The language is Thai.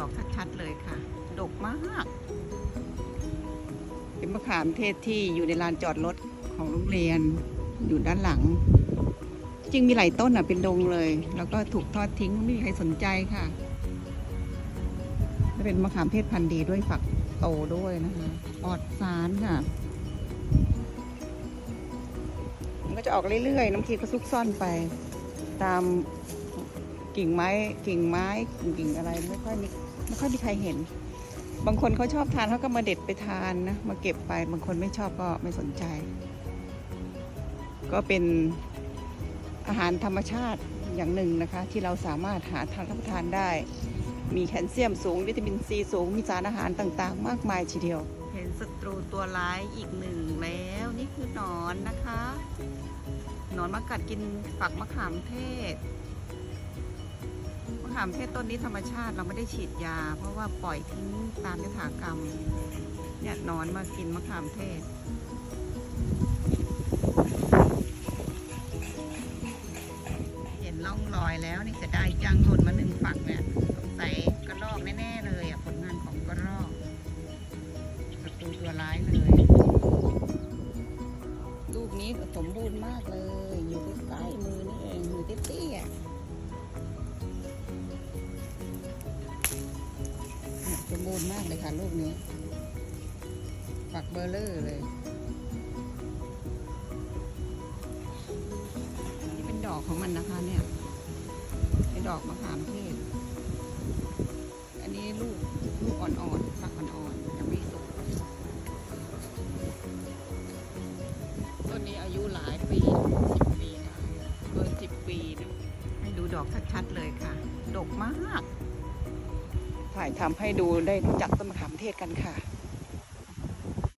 ดอกชัดๆเลยค่ะ ดกมากเป็นมะขามเทศที่อยู่ในลานจอดรถของโรงเรียนอยู่ด้านหลัง จริงมีหลายต้นอะเป็นดงเลย แล้วก็ถูกทอดทิ้งไม่มีใครสนใจค่ะและเป็นมะขามเทศพันธุ์ดีด้วยฝักโตด้วยนะคะปลอดสารค่ะมันก็จะออกเรื่อยๆ น้ำทีก็ซุกซ่อนไป ตามกิ่งไม้กิ่งไม้กิ่งอะไรไม่ค่อยมี ไม่ค่อยมีใครเห็น บางคนเขาชอบทานเขาก็มาเด็ดไปทานนะ มาเก็บไป บางคนไม่ชอบก็ไม่สนใจ ก็เป็นอาหารธรรมชาติอย่างหนึ่งนะคะ ที่เราสามารถหาทานรับประทานได้ มีแคลเซียมสูง วิตามินซีสูง มีสารอาหารต่างๆ มากมายทีเดียว เห็นศัตรูตัวร้ายอีกหนึ่งแล้วนี่คือหนอนนะคะ หนอนมากัดกินฝักมะขามเทศามเทศต้นนี้ธรรมชาติเราไม่ได้ฉีดยา เพราะว่าปล่อยทิ้งตามยถากรรม เนี่ยนอนมากินมะขามเทศเห็นร่องรอยแล้วนี่จะได้จังหล่นมาหนึ่งฝักเนี่ยสงสัยกระรอกแน่ๆเลยอะผลงานของกระรอกศัตรูตัวร้ายเลย ลูกนี้สมบูรณ์มากเลย สมบูรณ์มากเลยค่ะลูกนี้ฝักเบอร์เลอร์เลย นี่เป็นดอกของมันนะคะเนี่ย เป็นดอกมะขามเทศ อันนี้ลูกลูกอ่อนๆฝักอ่อนๆยังไม่สุกต้นนี้อายุหลายปีสิบปีนะเกินสิบปีนะให้ดูดอกชัดๆเลยค่ะ ดกมาก ถ่ายทำให้ดูได้รู้จักต้นมะขามเทศกันค่ะ